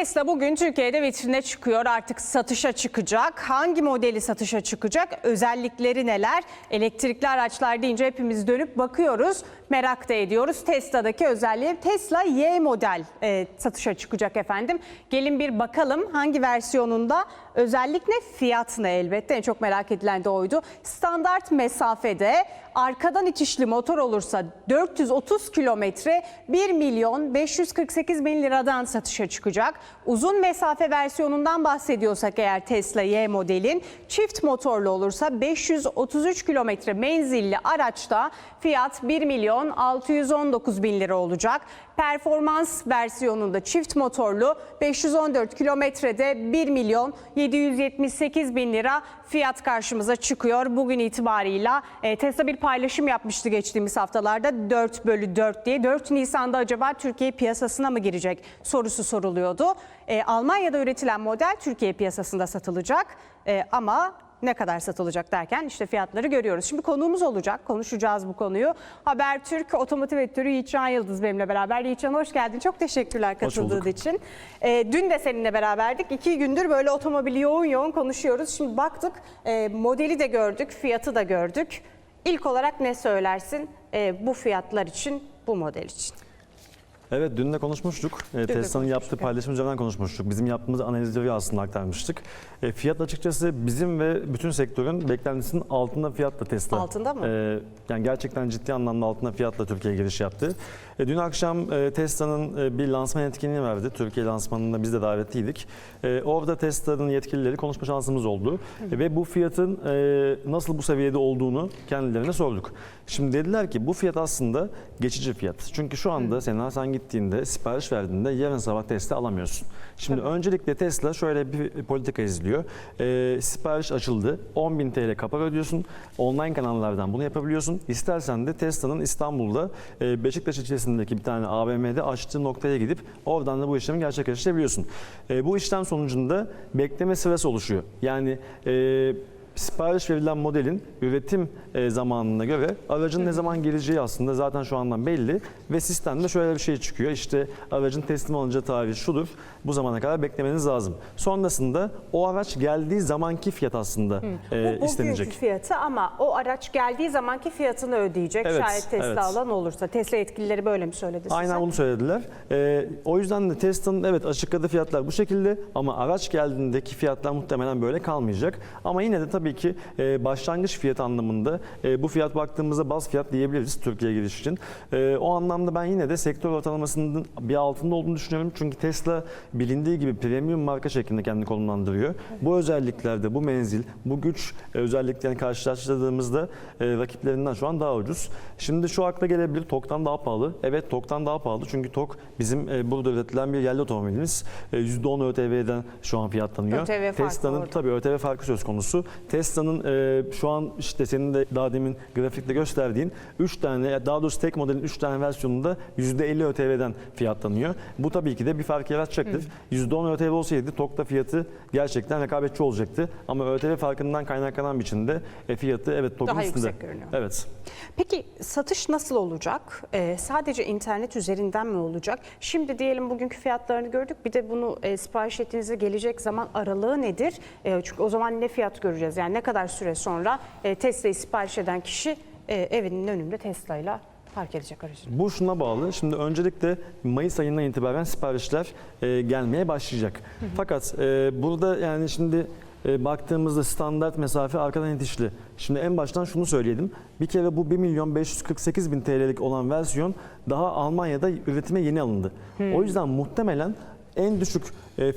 Tesla bugün Türkiye'de vitrine çıkıyor. Artık satışa çıkacak. Hangi modeli satışa çıkacak? Özellikleri neler? Elektrikli araçlar deyince hepimiz dönüp bakıyoruz. Merak da ediyoruz. Tesla'daki özelliği Tesla Y model e, satışa çıkacak efendim. Gelin bir bakalım hangi versiyonunda özellik ne fiyat ne elbette. En çok merak edilen de oydu. Standart mesafede arkadan itişli motor olursa 430 kilometre 1 milyon 548 bin liradan satışa çıkacak. Uzun mesafe versiyonundan bahsediyorsak eğer Tesla Y modelin çift motorlu olursa 533 kilometre menzilli araçta fiyat 1 milyon 619 bin lira olacak. Performans versiyonunda çift motorlu 514 kilometrede 1 milyon 778 bin lira fiyat karşımıza çıkıyor. Bugün itibarıyla e, Tesla bir paylaşım yapmıştı geçtiğimiz haftalarda 4 bölü 4 diye. 4 Nisan'da acaba Türkiye piyasasına mı girecek sorusu soruluyordu. E, Almanya'da üretilen model Türkiye piyasasında satılacak E, ama ne kadar satılacak derken işte fiyatları görüyoruz. Şimdi konuğumuz olacak, konuşacağız bu konuyu. Habertürk Otomotiv Editörü Yiğitcan Yıldız benimle beraber. Yiğitcan hoş geldin, çok teşekkürler katıldığın için. Ee, dün de seninle beraberdik. İki gündür böyle otomobili yoğun yoğun konuşuyoruz. Şimdi baktık, e, modeli de gördük, fiyatı da gördük. İlk olarak ne söylersin e, bu fiyatlar için, bu model için? Evet dün de konuşmuştuk. Ee, Tesla'nın yaptığı paylaşım üzerinden konuşmuştuk. Bizim yaptığımız analizleri aslında aktarmıştık. E, fiyat açıkçası bizim ve bütün sektörün beklentisinin altında fiyatla Tesla. Altında mı? E, yani gerçekten ciddi anlamda altında fiyatla Türkiye'ye giriş yaptı. E, dün akşam e, Tesla'nın e, bir lansman etkinliği verdi. Türkiye lansmanında biz de davetliydik. E, orada Tesla'nın yetkilileri konuşma şansımız oldu. E, ve bu fiyatın e, nasıl bu seviyede olduğunu kendilerine sorduk. Şimdi dediler ki bu fiyat aslında geçici fiyat. Çünkü şu anda Sena sen gittiğinde sipariş verdiğinde yarın sabah Tesla alamıyorsun. Şimdi öncelikle Tesla şöyle bir politika izliyor. E, sipariş açıldı. 10.000 TL kapar ödüyorsun. Online kanallardan bunu yapabiliyorsun. İstersen de Tesla'nın İstanbul'da e, Beşiktaş ilçesindeki bir tane AVM'de açtığı noktaya gidip oradan da bu işlemi gerçekleştirebiliyorsun. E, bu işlem sonucunda bekleme sırası oluşuyor. Yani e, sipariş verilen modelin üretim e, zamanına göre aracın ne zaman geleceği aslında zaten şu andan belli ve sistemde şöyle bir şey çıkıyor. İşte aracın teslim alınacağı tarih şudur. Bu zamana kadar beklemeniz lazım. Sonrasında o araç geldiği zamanki fiyat aslında e, bu istenecek. bugünkü fiyatı ama o araç geldiği zamanki fiyatını ödeyecek. Evet, Şayet Tesla evet. alan olursa. Tesla yetkilileri böyle mi söyledi size? Aynen bunu söylediler. Ee, o yüzden de Tesla'nın evet açıkladığı fiyatlar bu şekilde ama araç geldiğindeki fiyatlar muhtemelen böyle kalmayacak. Ama yine de tabii ki e, başlangıç fiyat anlamında e, bu fiyat baktığımızda baz fiyat diyebiliriz Türkiye giriş için. E, o anlamda ben yine de sektör ortalamasının bir altında olduğunu düşünüyorum. Çünkü Tesla bilindiği gibi premium marka şeklinde kendini konumlandırıyor. Bu özelliklerde bu menzil, bu güç e, özelliklerini karşılaştırdığımızda e, rakiplerinden şu an daha ucuz. Şimdi şu akla gelebilir TOG'dan daha pahalı. Evet TOG'dan daha pahalı çünkü TOG bizim e, burada üretilen bir yerli otomobilimiz. E, %10 ÖTV'den şu an fiyatlanıyor. ÖTV farkı Tesla'nın orada. tabii ÖTV farkı söz konusu. Tesla'nın e, şu an işte senin de daha demin grafikte gösterdiğin 3 tane daha doğrusu tek modelin 3 tane versiyonunda %50 ÖTV'den fiyatlanıyor. Bu tabii ki de bir fark yaratacaktır. %10 ÖTV olsaydı TOG'da fiyatı gerçekten rekabetçi olacaktı. Ama ÖTV farkından kaynaklanan biçimde e, fiyatı evet Daha üstünde. yüksek görünüyor. Evet. Peki satış nasıl olacak? Ee, sadece internet üzerinden mi olacak? Şimdi diyelim bugünkü fiyatlarını gördük. Bir de bunu e, sipariş ettiğinizde gelecek zaman aralığı nedir? E, çünkü o zaman ne fiyat göreceğiz? Yani ne kadar süre sonra e, Tesla'yı sipariş eden kişi e, evinin önünde Tesla'yla park edecek aracını? Bu şuna bağlı. Şimdi öncelikle Mayıs ayından itibaren siparişler e, gelmeye başlayacak. Fakat e, burada yani şimdi e, baktığımızda standart mesafe arkadan itişli. Şimdi en baştan şunu söyleyelim. Bir kere bu 1 milyon 548 bin TL'lik olan versiyon daha Almanya'da üretime yeni alındı. O yüzden muhtemelen en düşük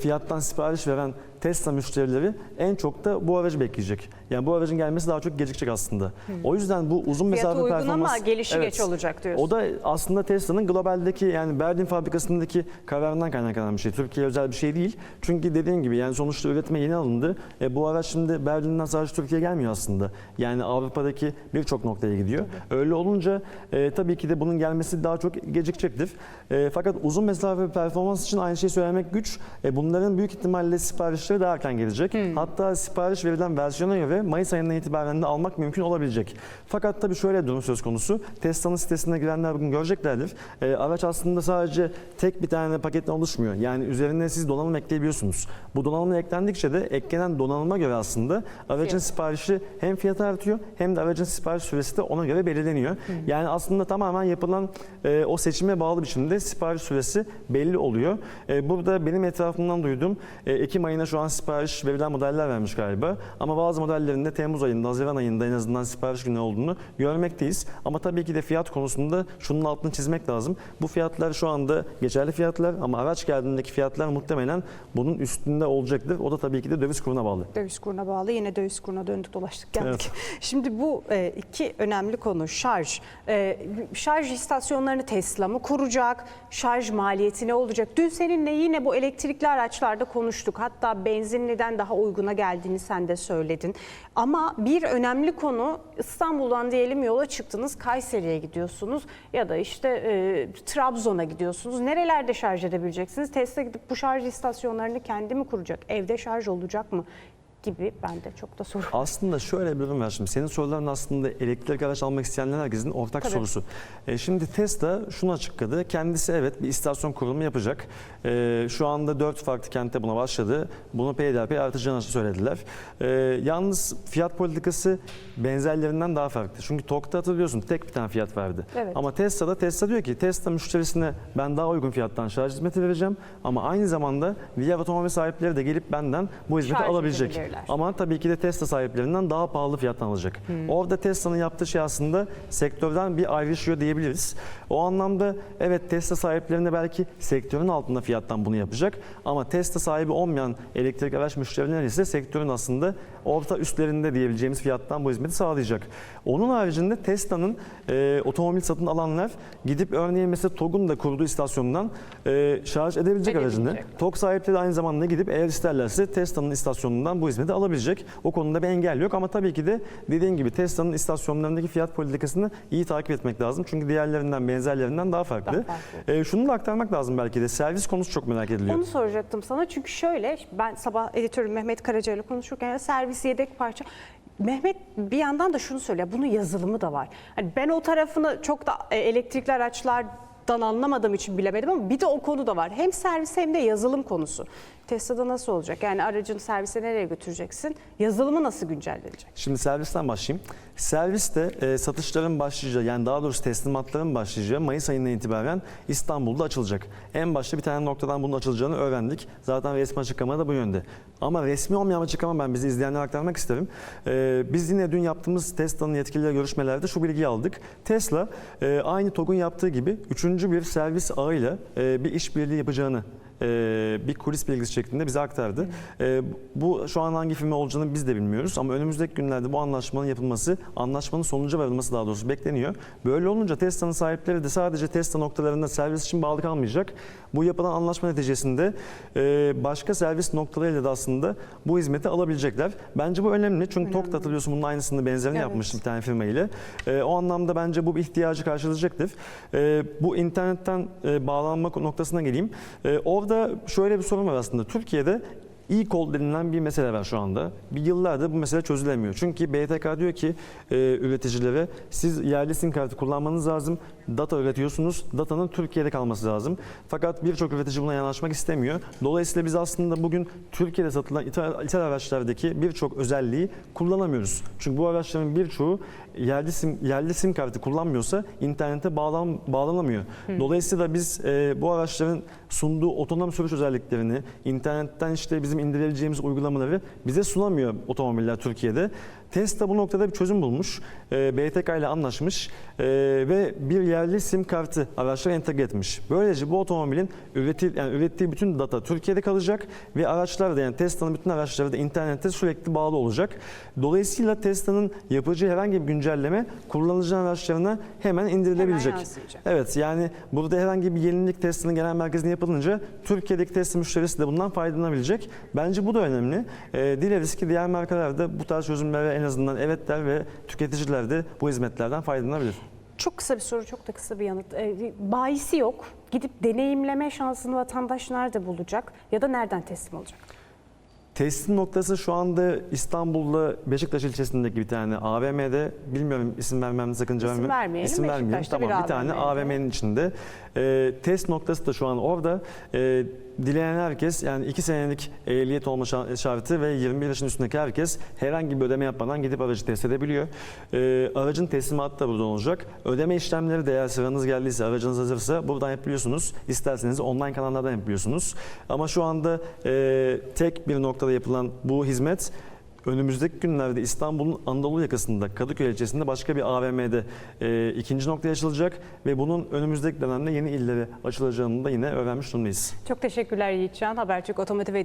fiyattan sipariş veren Tesla müşterileri en çok da bu aracı bekleyecek. Yani bu aracın gelmesi daha çok gecikecek aslında. O yüzden bu uzun Fiyatı mesafe uygun performans... ama gelişi geç olacak diyorsun. O da aslında Tesla'nın globaldeki yani Berlin fabrikasındaki kararından kaynaklanan bir şey. Türkiye özel bir şey değil. Çünkü dediğim gibi yani sonuçta üretime yeni alındı. E, bu araç şimdi Berlin'den sadece Türkiye'ye gelmiyor aslında. Yani Avrupa'daki birçok noktaya gidiyor. Öyle olunca e, tabii ki de bunun gelmesi daha çok gecikecektir. E, fakat uzun mesafe performans için aynı şeyi söylemek güç. E, E, bunların büyük ihtimalle siparişleri daha erken gelecek. Hatta sipariş verilen versiyona göre Mayıs ayından itibaren de almak mümkün olabilecek. Fakat tabii şöyle durum söz konusu. Tesla'nın sitesine girenler bugün göreceklerdir. E, araç aslında sadece tek bir tane paketten oluşmuyor. Yani üzerine siz donanım ekleyebiliyorsunuz. Bu donanım eklendikçe de eklenen donanıma göre aslında aracın Fiyat. siparişi hem fiyatı artıyor hem de aracın sipariş süresi de ona göre belirleniyor. Yani aslında tamamen yapılan e, o seçime bağlı biçimde sipariş süresi belli oluyor. E, burada benim etrafımdan duyduğum e, Ekim ayına şu an sipariş verilen modeller vermiş galiba. Ama bazı modellerinde Temmuz ayında, Haziran ayında en azından sipariş günü olduğunu görmekteyiz. Ama tabii ki de fiyat konusunda şunun altını çizmek lazım. Bu fiyatlar şu anda geçerli fiyatlar ama araç geldiğindeki fiyatlar muhtemelen bunun üstünde olacaktır. O da tabii ki de döviz kuruna bağlı. Döviz kuruna bağlı yine döviz kuruna döndük dolaştık geldik. Evet. Şimdi bu e, iki önemli konu şarj. E, şarj istasyonlarını Tesla mı kuracak? Şarj maliyeti ne olacak? Dün seninle yine bu elektrikli araçlarda konuştuk. Hatta benzinliden daha uyguna geldiğini sen de söyledin. Ama bir önemli konu İstanbul'dan diyelim yola çıktınız Kayseri'ye gidiyorsunuz ya da işte e, Trabzon'a gidiyorsunuz. Nerelerde şarj edebileceksiniz? Tesla gidip bu şarj istasyonlarını kendi mi kuracak? Evde şarj olacak mı? Gibi bende çok da soru. Aslında şöyle bir durum var şimdi. Senin soruların aslında elektrikli araç almak isteyenler herkesin ortak Tabii. sorusu. E, şimdi Tesla şunu açıkladı. Kendisi evet bir istasyon kurulumu yapacak. E, şu anda dört farklı kentte buna başladı. Bunu peyderpey artacağını söylediler. E, yalnız fiyat politikası benzerlerinden daha farklı. Çünkü TOG'da hatırlıyorsun tek bir tane fiyat verdi. Evet. Ama Tesla'da Tesla diyor ki Tesla müşterisine ben daha uygun fiyattan şarj hizmeti vereceğim. Ama aynı zamanda diğer otomobil sahipleri de gelip benden bu hizmeti Şarj alabilecek. Edebilirler. Ama tabii ki de Tesla sahiplerinden daha pahalı fiyattan alacak. Orada Tesla'nın yaptığı şey aslında sektörden bir ayrışıyor diyebiliriz. O anlamda evet Tesla sahiplerine belki sektörün altında fiyattan bunu yapacak. Ama Tesla sahibi olmayan elektrik araç müşterileri ise sektörün aslında orta üstlerinde diyebileceğimiz fiyattan bu hizmeti sağlayacak. Onun haricinde Tesla'nın e, otomobil satın alanlar gidip örneğin mesela TOG'un da kurduğu istasyondan e, şarj edebilecek aracını. TOG sahipleri aynı zamanda gidip eğer isterlerse Tesla'nın istasyonundan bu hizmeti alabilecek. O konuda bir engel yok ama tabii ki de dediğim gibi Tesla'nın istasyonlarındaki fiyat politikasını iyi takip etmek lazım. Çünkü diğerlerinden benzerlerinden daha farklı. Daha farklı. E, şunu da aktarmak lazım belki de servis konusu çok merak ediliyor. Onu soracaktım sana çünkü şöyle ben sabah editörüm Mehmet Karaca ile konuşurken ya servis yedek parça Mehmet bir yandan da şunu söylüyor. Bunun yazılımı da var. Hani ben o tarafını çok da e, elektrikli araçlardan anlamadığım için bilemedim ama bir de o konu da var. Hem servis hem de yazılım konusu. Tesla'da nasıl olacak? Yani aracın servise nereye götüreceksin? Yazılımı nasıl güncellenecek? Şimdi servisten başlayayım. Serviste e, satışların başlayacağı yani daha doğrusu teslimatların başlayacağı Mayıs ayından itibaren İstanbul'da açılacak. En başta bir tane noktadan bunun açılacağını öğrendik. Zaten resmi açıklama da bu yönde. Ama resmi olmayan açıklama ben bizi izleyenlere aktarmak isterim. E, biz yine dün yaptığımız Tesla'nın yetkilileri görüşmelerde şu bilgiyi aldık. Tesla e, aynı TOG'un yaptığı gibi üçüncü bir servis ağıyla e, bir işbirliği yapacağını e, bir kulis bilgisi şeklinde bize aktardı. E, bu şu an hangi firma olacağını biz de bilmiyoruz ama önümüzdeki günlerde bu anlaşmanın yapılması, anlaşmanın sonuca varılması daha doğrusu bekleniyor. Böyle olunca Tesla'nın sahipleri de sadece Tesla noktalarında servis için bağlı kalmayacak. Bu yapılan anlaşma neticesinde e, başka servis noktalarıyla da aslında bu hizmeti alabilecekler. Bence bu önemli çünkü TOG'da hatırlıyorsun bunun aynısını benzerini Evet. yapmıştı bir tane firma ile. E, o anlamda bence bu bir ihtiyacı karşılayacaktır. E, bu internetten e, bağlanma noktasına geleyim. E, orada şöyle bir sorun var aslında. Türkiye'de e-call denilen bir mesele var şu anda. Bir yıllardır bu mesele çözülemiyor. Çünkü BTK diyor ki e, üreticilere siz yerli sim kartı kullanmanız lazım. Data üretiyorsunuz. Datanın Türkiye'de kalması lazım. Fakat birçok üretici buna yanaşmak istemiyor. Dolayısıyla biz aslında bugün Türkiye'de satılan ithal, ithal araçlardaki birçok özelliği kullanamıyoruz. Çünkü bu araçların birçoğu yerli sim, yerli sim kartı kullanmıyorsa internete bağlan, bağlanamıyor. Dolayısıyla biz e, bu araçların sunduğu otonom sürüş özelliklerini, internetten işte bizim indirebileceğimiz uygulamaları bize sunamıyor otomobiller Türkiye'de. Tesla bu noktada bir çözüm bulmuş. E, BTK ile anlaşmış e, ve bir yerli sim kartı araçlara entegre etmiş. Böylece bu otomobilin üretil, yani ürettiği bütün data Türkiye'de kalacak ve araçlar da yani Tesla'nın bütün araçları da internette sürekli bağlı olacak. Dolayısıyla Tesla'nın yapacağı herhangi bir güncelleme kullanıcı araçlarına hemen indirilebilecek. Hemen yansıyacak. Evet yani burada herhangi bir yenilik Tesla'nın genel merkezine yapılınca Türkiye'deki Tesla müşterisi de bundan faydalanabilecek. Bence bu da önemli. E, dileriz ki diğer markalar da bu tarz çözümlere en azından evet der ve tüketiciler de bu hizmetlerden faydalanabilir. Çok kısa bir soru, çok da kısa bir yanıt. Ee, bayisi yok. Gidip deneyimleme şansını vatandaş nerede bulacak ya da nereden teslim alacak? Teslim noktası şu anda İstanbul'da Beşiktaş ilçesindeki bir tane AVM'de bilmiyorum isim vermemde sakınca İsim var mı? vermeyelim. İsim vermeyelim. Tamam bir bir, tane. AVM'nin içinde. Ee, test noktası da şu an orada. Ee, dileyen herkes yani 2 senelik ehliyet olma şa- şartı ve 21 yaşın üstündeki herkes herhangi bir ödeme yapmadan gidip aracı test edebiliyor. Ee, aracın teslimatı da buradan olacak. Ödeme işlemleri de eğer sıranız geldiyse, aracınız hazırsa buradan yapabiliyorsunuz. İsterseniz online kanallardan yapabiliyorsunuz. Ama şu anda e, tek bir noktada yapılan bu hizmet Önümüzdeki günlerde İstanbul'un Anadolu yakasında Kadıköy ilçesinde başka bir AVM'de e, ikinci noktaya açılacak ve bunun önümüzdeki dönemde yeni illere açılacağını da yine öğrenmiş durumdayız. Çok teşekkürler Yiğitcan. Habertürk Otomotiv Editörü